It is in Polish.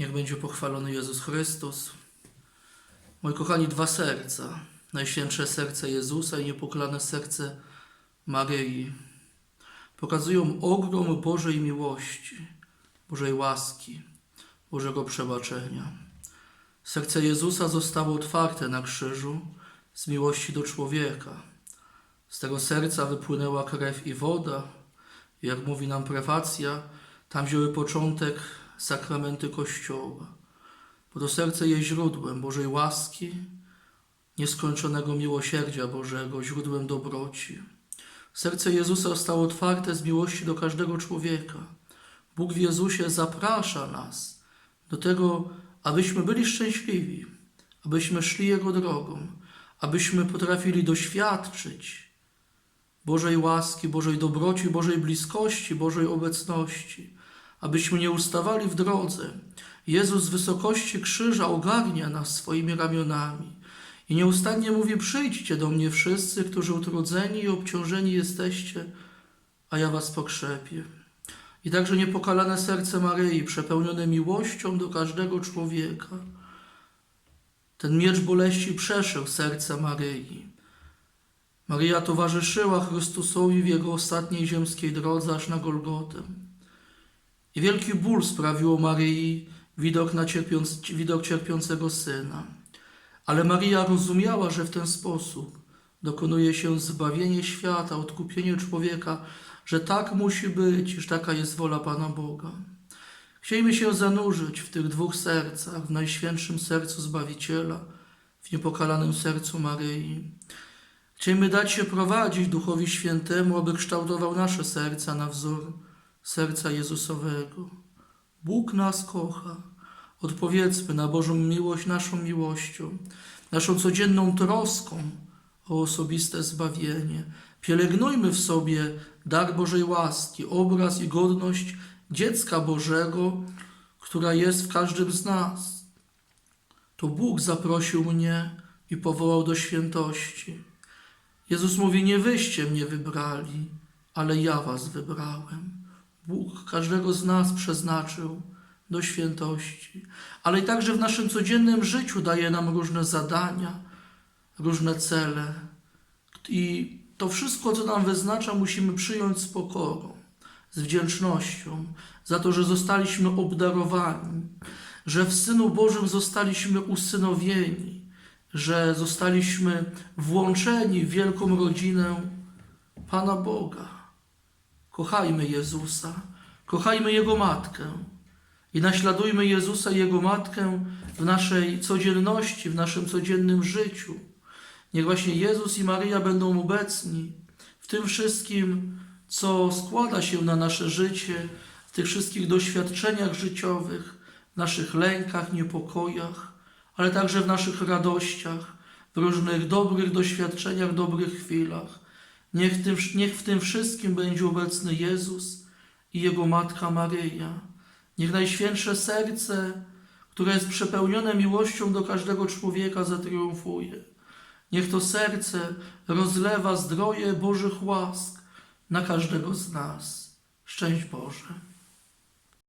Niech będzie pochwalony Jezus Chrystus. Moi kochani, dwa serca. Najświętsze serce Jezusa i niepokalane serce Maryi pokazują ogrom Bożej miłości, Bożej łaski, Bożego przebaczenia. Serce Jezusa zostało otwarte na krzyżu z miłości do człowieka. Z tego serca wypłynęła krew i woda. Jak mówi nam prefacja, tam wzięły początek sakramenty Kościoła. Bo to serce jest źródłem Bożej łaski, nieskończonego miłosierdzia Bożego, źródłem dobroci. Serce Jezusa zostało otwarte z miłości do każdego człowieka. Bóg w Jezusie zaprasza nas do tego, abyśmy byli szczęśliwi, abyśmy szli Jego drogą, abyśmy potrafili doświadczyć Bożej łaski, Bożej dobroci, Bożej bliskości, Bożej obecności, abyśmy nie ustawali w drodze. Jezus z wysokości krzyża ogarnia nas swoimi ramionami i nieustannie mówi: Przyjdźcie do mnie wszyscy, którzy utrudzeni i obciążeni jesteście, a ja was pokrzepię. I także niepokalane serce Maryi, przepełnione miłością do każdego człowieka. Ten miecz boleści przeszył serce Maryi. Maryja towarzyszyła Chrystusowi w jego ostatniej ziemskiej drodze aż na Golgotę. I wielki ból sprawiło Maryi widok, na cierpiąc, widok cierpiącego syna. Ale Maryja rozumiała, że w ten sposób dokonuje się zbawienie świata, odkupienie człowieka, że tak musi być, iż taka jest wola Pana Boga. Chcielibyśmy się zanurzyć w tych dwóch sercach, w najświętszym sercu Zbawiciela, w niepokalanym sercu Maryi. Chcielibyśmy dać się prowadzić Duchowi Świętemu, aby kształtował nasze serca na wzór serca Jezusowego. Bóg nas kocha. Odpowiedzmy na Bożą miłość naszą miłością, naszą codzienną troską o osobiste zbawienie. Pielęgnujmy w sobie dar Bożej łaski, obraz i godność dziecka Bożego, która jest w każdym z nas. To Bóg zaprosił mnie i powołał do świętości. Jezus mówi: Nie wyście mnie wybrali, ale ja was wybrałem. Każdego z nas przeznaczył do świętości, ale i także w naszym codziennym życiu daje nam różne zadania, różne cele. I to wszystko, co nam wyznacza, musimy przyjąć z pokorą, z wdzięcznością za to, że zostaliśmy obdarowani, że w Synu Bożym zostaliśmy usynowieni, że zostaliśmy włączeni w wielką rodzinę Pana Boga. Kochajmy Jezusa, kochajmy Jego Matkę i naśladujmy Jezusa i Jego Matkę w naszej codzienności, w naszym codziennym życiu. Niech właśnie Jezus i Maryja będą obecni w tym wszystkim, co składa się na nasze życie, w tych wszystkich doświadczeniach życiowych, w naszych lękach, niepokojach, ale także w naszych radościach, w różnych dobrych doświadczeniach, dobrych chwilach. Niech, tym, niech w tym wszystkim będzie obecny Jezus i Jego Matka Maryja. Niech Najświętsze Serce, które jest przepełnione miłością do każdego człowieka, zatriumfuje. Niech to serce rozlewa zdroje Bożych łask na każdego z nas. Szczęść Boże.